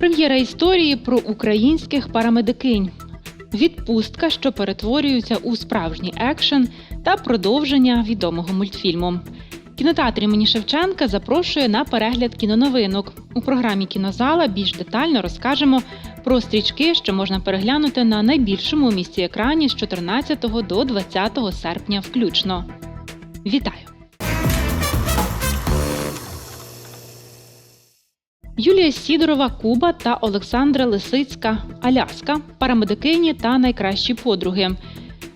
Прем'єра історії про українських парамедикинь. Відпустка, що перетворюється у справжній екшен та продовження відомого мультфільму. Кінотеатр імені Шевченка запрошує на перегляд кіноновинок. У програмі Кінозала більш детально розкажемо про стрічки, що можна переглянути на найбільшому у місті екрані з 14 до 20 серпня включно. Вітаю! Юлія Сідорова Куба та Олександра Лисицька Аляска парамедикині та найкращі подруги.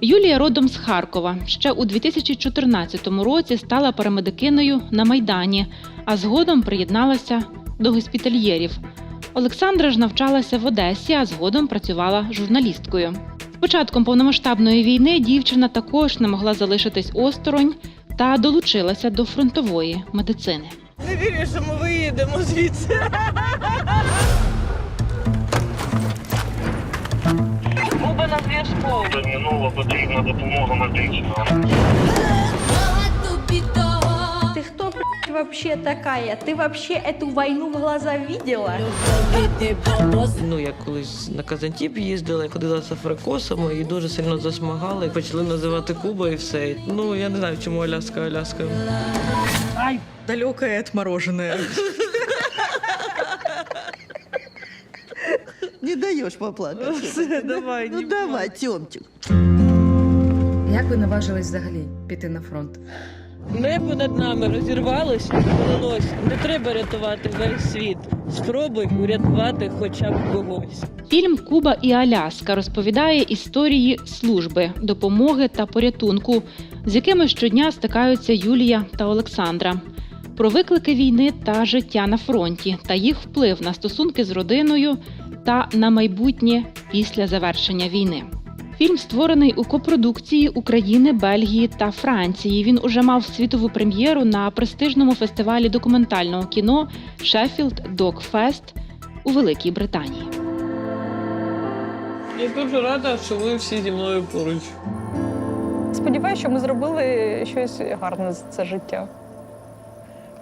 Юлія родом з Харкова. Ще у 2014 році стала парамедикиною на Майдані, а згодом приєдналася до госпітальєрів. Олександра ж навчалася в Одесі, а згодом працювала журналісткою. З початком повномасштабної війни дівчина також не могла залишитись осторонь та долучилася до фронтової медицини. Не вірю, що ми виїдемо звідси. Буба на зв'язку. Терміново потрібна допомога медична. Ты кто, блядь, вообще такая? Ты вообще эту войну в глаза видела? Ну, я колись на Казантіп їздила, ходила з африкосами і дуже сильно засмагала. Почали називати Куба і все. Ну, я не знаю, чому Аляска, Аляска. Далекое отмороженное. Не даешь поплакать. Все, давай, Ну давай, Тёмчик. Як ви наважились взагалі піти на фронт? Небо над нами розірвалося і полилось. Не треба рятувати весь світ. Спробуй урятувати хоча б когось. Фільм Куба і Аляска розповідає історії служби, допомоги та порятунку, з якими щодня стикаються Юлія та Олександра. Про виклики війни та життя на фронті та їх вплив на стосунки з родиною та на майбутнє після завершення війни. Фільм створений у копродукції України, Бельгії та Франції. Він уже мав світову прем'єру на престижному фестивалі документального кіно Sheffield Dog Fest у Великій Британії. Я дуже рада, що ви всі зі мною поруч. Сподіваюся, що ми зробили щось гарне за це життя.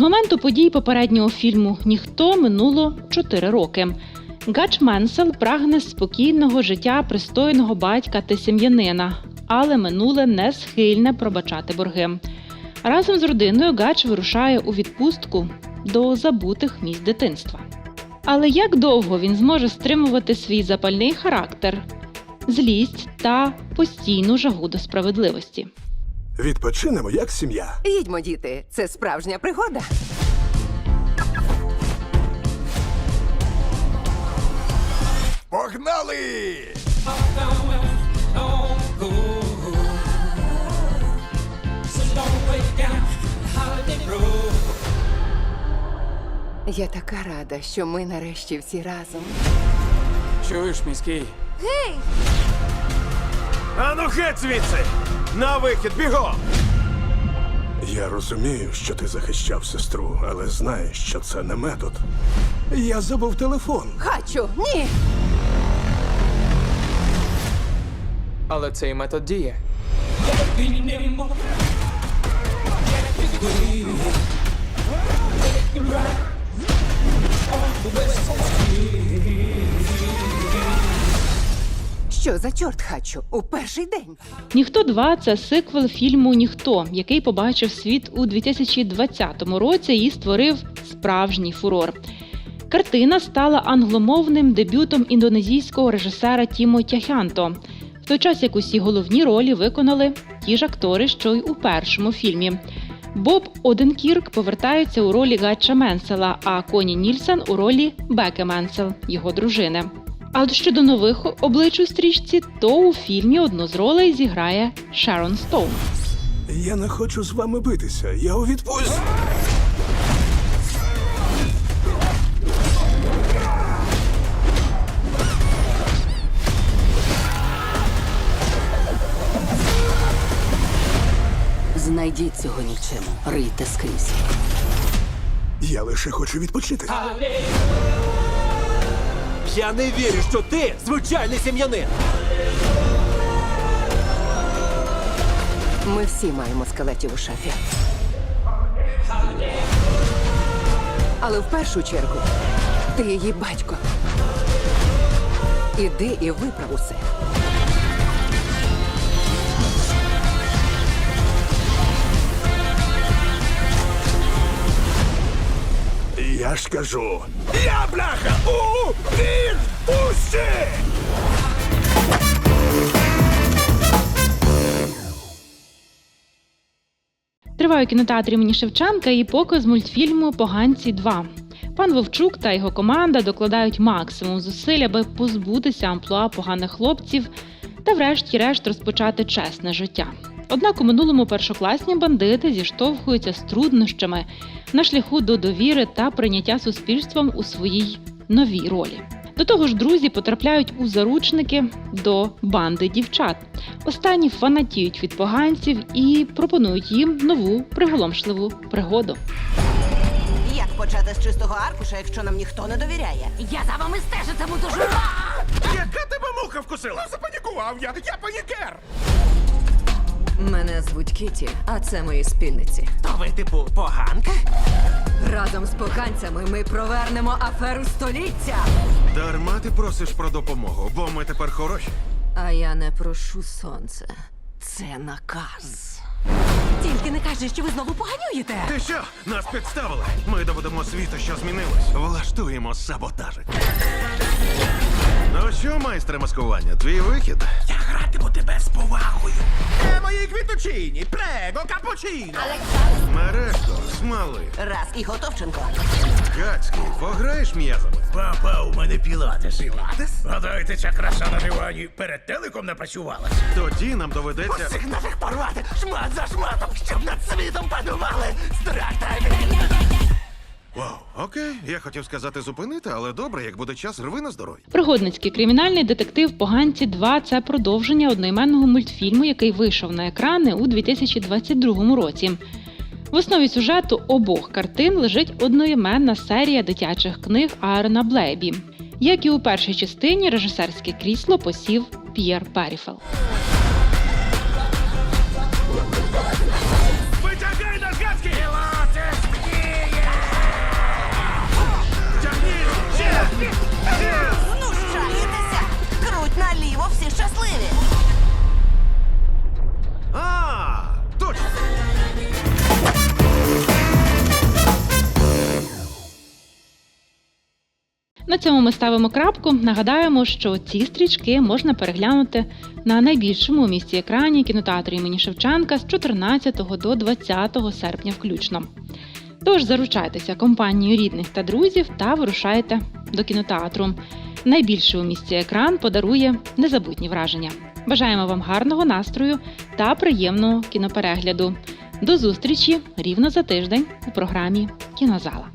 моменту подій попереднього фільму Ніхто минуло 4 роки. Гач Менсел прагне спокійного життя пристойного батька та сім'янина, але минуле не схильне пробачати борги. Разом з родиною Гач вирушає у відпустку до забутих місць дитинства. Але як довго він зможе стримувати свій запальний характер, злість та постійну жагу до справедливості? Відпочинемо як сім'я. Їдьмо, діти, це справжня пригода. Погнали! Я така рада, що ми нарешті всі разом. Чуєш, міський? Ану геть звідси! На вихід, бігом! Я розумію, що ти захищав сестру, але знаєш, що це не метод. Я забув телефон. Хачу, ні! Але цей метод діє. Що за чорт хачу? У перший день. Ніхто 2 це сиквел фільму Ніхто, який побачив світ у 2020 році і створив справжній фурор. Картина стала англомовним дебютом індонезійського режисера Тімо Тяхянто, в той час як усі головні ролі виконали ті ж актори, що й у першому фільмі. Боб Оденкірк повертається у ролі Гатча Менсела, а Коні Нільсен у ролі Беке Менсел, його дружини. А от щодо нових облич у стрічці, то у фільмі одну з ролей зіграє Шерон Стоун. Я не хочу з вами битися. Я у відпустці. Знайдіть цього нічим. Рийте скрізь. Я лише хочу відпочити. Я не вірю, що ти звичайний сім'янин. Ми всі маємо скелетів у шафі. Але в першу чергу ти її батько. Іди і виправ усе. Я ж кажу. Я бляха у відпустці! Триває у кінотеатрі імені Шевченка і показ мультфільму Поганці 2. Пан Вовчук та його команда докладають максимум зусиль, аби позбутися амплуа поганих хлопців та, врешті-решт, розпочати чесне життя. Однак у минулому першокласні бандити зіштовхуються з труднощами на шляху до довіри та прийняття суспільством у своїй новій ролі. До того ж, друзі потрапляють у заручники до банди дівчат. Останні фанатіють від поганців і пропонують їм нову приголомшливу пригоду. Як почати з чистого аркуша, якщо нам ніхто не довіряє? Я за вами стежитиму дуже. Яка тебе муха вкусила? Запанікував я! Я панікер! Мене звуть Кіті, а це мої спільниці. То ви, типу, поганка? Разом з поганцями ми провернемо аферу століття. Дарма ти просиш про допомогу, бо ми тепер хороші. А я не прошу сонце. Це наказ. Тільки не кажи, що ви знову поганюєте. Ти що? Нас підставили. Ми доведемо світу, що змінилось. Влаштуємо саботажик. Ну що, майстре маскування, твій вихід? Я гратиму тебе з повагою. Моїй квіточині, прего, капучино. Мережко, смали. Раз і Готовченко. Гацький, пограєш м'язами? Папа, у мене пілатес. Пілатес? Гадаєте, ця краса на дивані перед телеком напрацювалась? Тоді нам доведеться. Усіх наших порвати, шмат за шматом, щоб над світом панували страх та Вау, окей, я хотів сказати зупинити, але добре, як буде час, рви на здоров'я. Пригодницький кримінальний детектив Поганці 2 це продовження одноіменного мультфільму, який вийшов на екрани у 2022 році. В основі сюжету обох картин лежить одноіменна серія дитячих книг Аарона Блейбі. Як і у першій частині, режисерське крісло посів П'єр Періфел. На цьому ми ставимо крапку. Нагадаємо, що ці стрічки можна переглянути на найбільшому у місті екрані кінотеатру імені Шевченка з 14 до 20 серпня включно. Тож заручайтеся компанією рідних та друзів та вирушайте до кінотеатру. Найбільший у місті екран подарує незабутні враження. Бажаємо вам гарного настрою та приємного кіноперегляду. До зустрічі рівно за тиждень у програмі Кінозала.